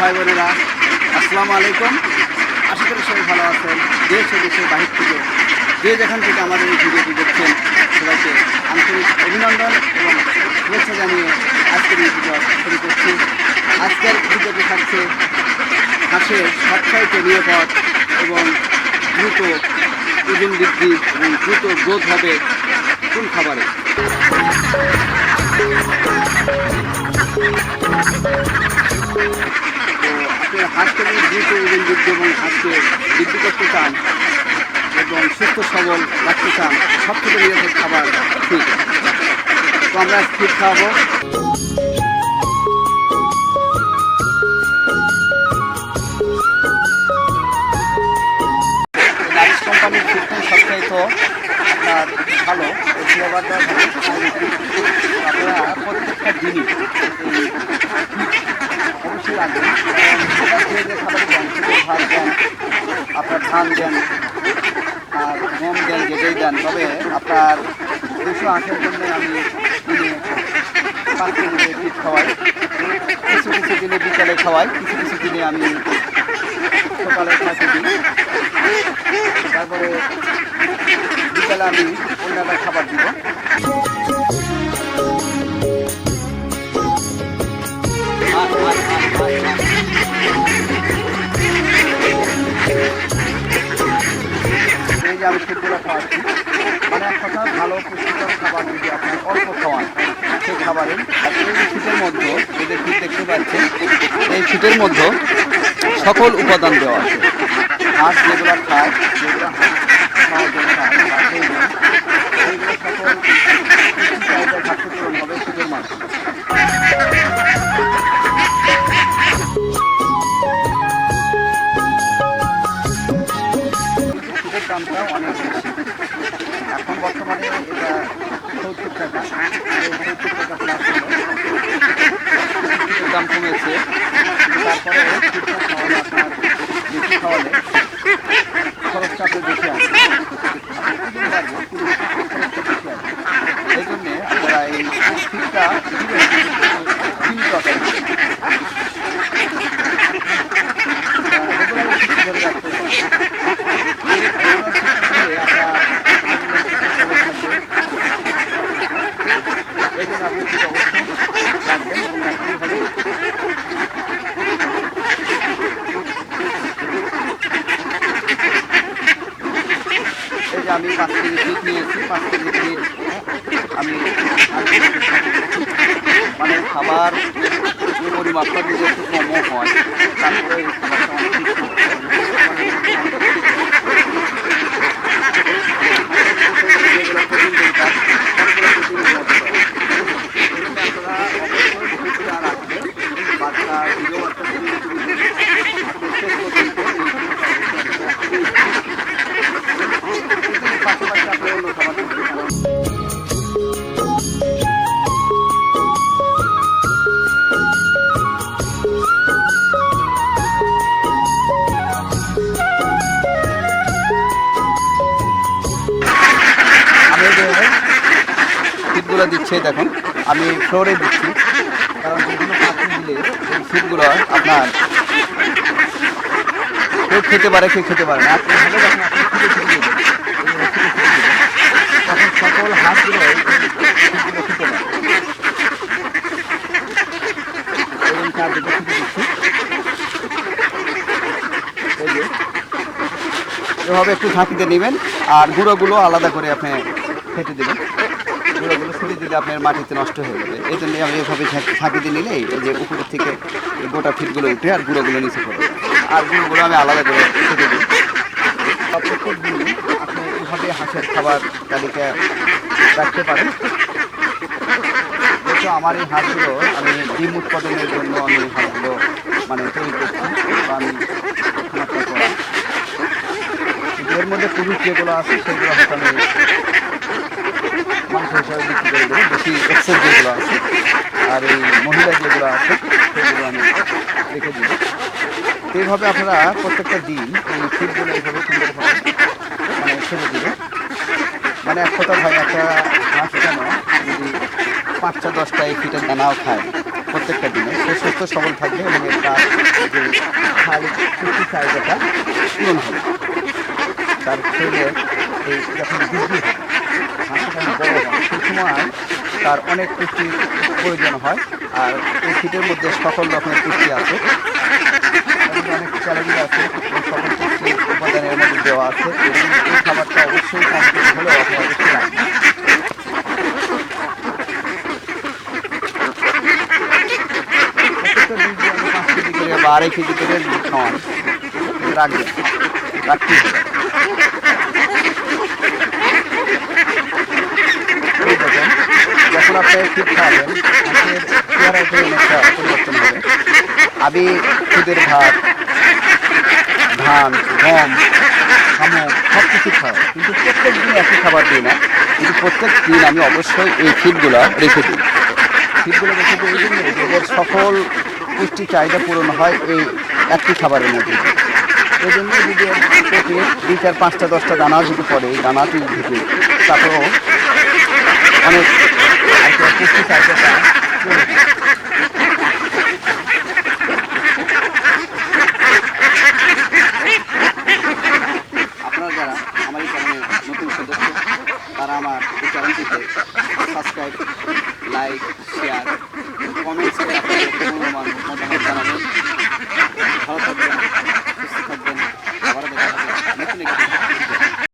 ভাই বোনেরা আসসালামু আলাইকুম। আশা করি সবাই ভালো আছেন। দেশ দেশের বাহির থেকে যে যেখান থেকে আমাদের এই ভিডিওটি দেখছেন, সবাইকে আন্তরিক অভিনন্দন এবং শুভেচ্ছা জানিয়ে আজকের এই ভিডিও শুরু করছি। আজকের ভিডিওটি থাকছে হাঁসের সবচাইতে নিরাপদ এবং দ্রুত ওজন বৃদ্ধি এবং দ্রুত গ্রোথ হবে কোন খাবারে? তো আপনি হাসতে নিয়ে প্রয়োজন বৃদ্ধি এবং হাঁসকে বৃদ্ধি করতে চান এবং সুস্থ, সবল রাখতে চান, সব সবথেকে নিরাপদ খাবার ঠিক। তো আমরা ঠিক খাওয়াবো। ভাত দেন, আপনার ধান দেন, আর গম দেন যেটাই দেন, তবে আপনার দুশো আটের জন্য আমি পাঁচ কেজি খাওয়াই। কিছু কিছু দিনে বিকালে খাওয়াই, কিছু কিছু দিনে আমি সকালে খাইতে দিই। তারপরে বিকালে আমি অন্যান্য খাবার দিব। আমি ফুটগুলো খাওয়াচ্ছি। মানে এক কথা, ভালো, পুষ্টিকর খাবার যদি আপনি অল্প খাওয়ান, সেই খাবারে এই শীতের মধ্যে এদের শীত দেখতে পাচ্ছেন, এই শীতের মধ্যে সকল উপাদান দেওয়া আছে। হাঁস যেগুলো খায়, যেগুলো হাঁস খাওয়ার দামটা অনেক এখন বর্তমানে এটা সত্তর টাকা সত্তর দাম কমেছে। তারপরে খরচটা আপনি এই জন্যে আপনারা এই শীতটা দিবেন সীমিত আকারে দিবেন। আহ, এগুলো শীত ধরে রাখতে হবে। এই যে আমি পাঁচ কেজি ফিট নিয়েছি পাঁচ কেজি ফিট আমি মানে খাবার যে যদি একটু কমও হয়, তারপরে খাবারটা অনেক সিটগুলো দিচ্ছি, দেখুন। আমি ফ্লোরে দিচ্ছি, কারণ বিভিন্ন পাখি দিলে এই সিটগুলো আপনার কেউ খেতে পারে, কেউ খেতে পারে না। তখন সকল সিটগুলো খেতে পারে। এভাবে একটু ঝাঁকিতে নেবেন, আর গুঁড়োগুলো আলাদা করে আপনি ফেটে দেবেন। গুঁড়োগুলো ছুটে দিলে আপনার মাটিতে নষ্ট হয়ে যাবে। এই জন্য আমি এভাবে ঝাঁক- ঝাঁকিতে নিলে এই যে উপরের থেকে গোটা ফিটগুলো উঠে আর গুঁড়োগুলো নিচে পড়ে আর গুঁড়োগুলো আমি আলাদা করে ফেটে দিই। প্রত্যেক দিন আপনি এভাবে হাঁসের খাবার তালিকা রাখতে পারেন। যেহেতু আমার এই হাঁসগুলো আমি ডিম উৎপাদনের জন্য আমি হাঁসগুলো মানে তৈরি করছি আমি এর মধ্যে পুরুষ যেগুলো আছে, সেগুলো হয়তো বেশি এক্সেস যেগুলো আছে আর এই মহিলা যেগুলো আছে সেগুলো আমি রেখে তো এইভাবে আপনারা প্রত্যেকটা দিন এই ফিডগুলো এইভাবে সুন্দরভাবে মানে ছেড়ে দিবে মানে এক কথা ভাই একটা হাঁস কেন যদি পাঁচটা দশটা এই ফিটের দানাও খায় প্রত্যেকটা দিনে সে সুস্থ সবল থাকবে এবং তার যে শারীরিক পুষ্টি চাহিদাটা পূরণ হবে তার শরীরে এই যখন বৃদ্ধি হয় বড় হয় সেই সময় তার অনেক পুষ্টির প্রয়োজন হয়, আর এই শীতের মধ্যে সকল রকমের পুষ্টি আছে। অনেক ক্যালোরি আছে সকল পুষ্টি উপাদানের মধ্যে দেওয়া আছে। এই খাবারটা অবশ্যই হলেও আপনি অবশ্যই রাখবেন প্রত্যেকটা বীজ দিয়ে আমি পাঁচ কেজি করে বা আড়াই কেজি করে খাওয়ান যখন আপনি চেহারাতে অনেকটা পরিবর্তন হবে। আমি খুদের ভাত, ধান, গম শামুক সব কিছু খাওয়াই কিন্তু প্রত্যেক দিন একই খাবার দিই না। কিন্তু প্রত্যেক দিন আমি অবশ্যই এই ফিডগুলো রেখে দিই। ফিডগুলো রেখে দিই এই জন্য সকল পুষ্টি চাহিদা পূরণ হয় এই একটি খাবারের মধ্যে। এই জন্য যদি দুই চার, পাঁচটা, দশটা দানা যদি পড়ে, এই দানাটি থেকে তারপরেও অনেক পুষ্টি যারা আমার এই নতুন সদস্য, তারা আমার এই চ্যানেলটিতে সাবস্ক্রাইব লাইক শেয়ার কমেন্টস করে আপনাদের মূল্যবান মতামত জানাবেন। ভালো থাকবেন। nigga.